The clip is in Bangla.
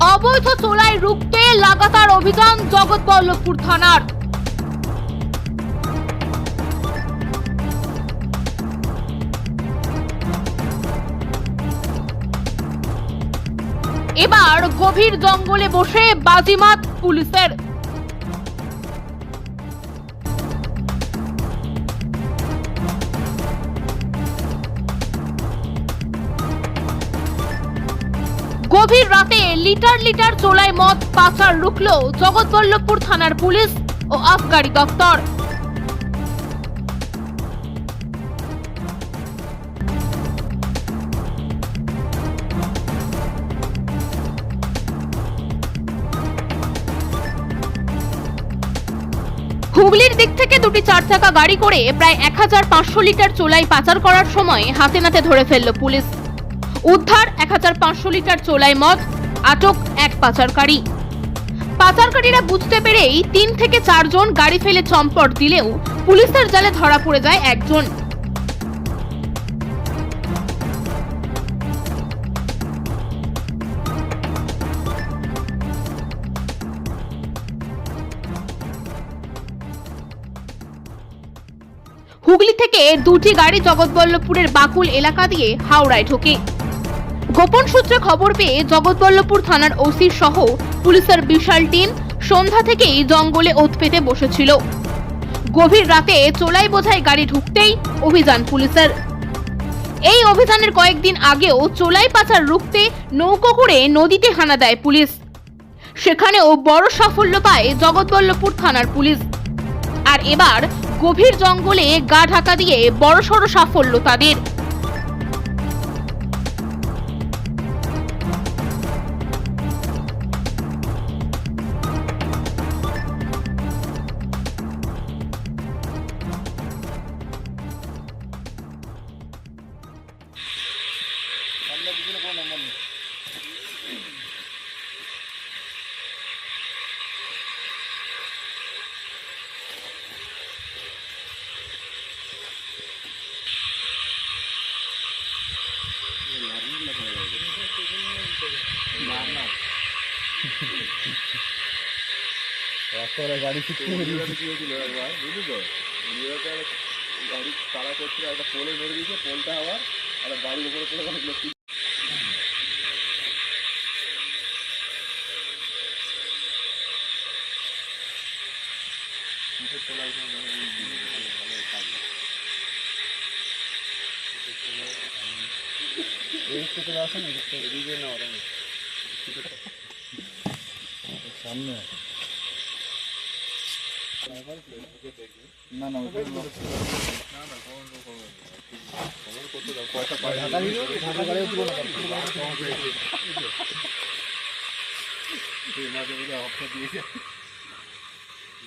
অবৈধ চোলাই রুখতে লাগাতার অভিযান জগৎবল্লভপুর থানার। এবার গভীর জঙ্গলে বসে বাজিমাত পুলিশের। গভীর রাতে লিটার লিটার চোলায় মদ পাচার রুখল জগৎবল্লভপুর থানার পুলিশ ও আবগারি দপ্তর। হুগলির দিক থেকে দুটি চার চাকা গাড়ি করে প্রায় এক হাজার পাঁচশো লিটার চোলাই পাচার করার সময় হাতে নাতে ধরে ফেলল পুলিশ। উদ্ধার এক হাজার পাঁচশো লিটার চোলাই মদ আটক এক পাচারকারী। পাচারকারীরা বুঝতে পেরেই তিন থেকে চারজন গাড়ি ফেলে চম্পট দিলেও পুলিশের জালে ধরা পড়ে যায় একজন। হুগলি থেকে দুটি গাড়ি জগৎবল্লভপুরের বাকুল এলাকা দিয়ে হাওড়ায় ঢোকে। গোপন সূত্রে খবর পেয়ে জগৎবল্লভপুর থানার ওসি সহ পুলিশের বিশাল টিম সন্ধ্যা থেকেই জঙ্গলে ওত পেতে বসেছিল। গভীর রাতে চোলাই বোঝাই গাড়ি ঢুকতেই অভিযান পুলিশের। এই অভিযানের কয়েকদিন আগেও চোলাই পাচার রুখতে নৌকো করে নদীতে হানা দেয় পুলিশ। সেখানেও বড় সাফল্য পায় জগৎবল্লভপুর থানার পুলিশ। আর এবার গভীর জঙ্গলে গা ঢাকা দিয়ে বড়সড় সাফল্য তাদের। রাস্তায় গাড়ি শিখতে দিয়েছিল একবার বুঝলি তো গাড়ি তারা করছিল একটা পোলে মেরে দিয়েছে পোলটা আবার একটা বাড়ির উপরে পড়ে অনেক সামনে না না ওখানে লোক ঢাকা দিল, ঢাকা গাড়িও তুলো না।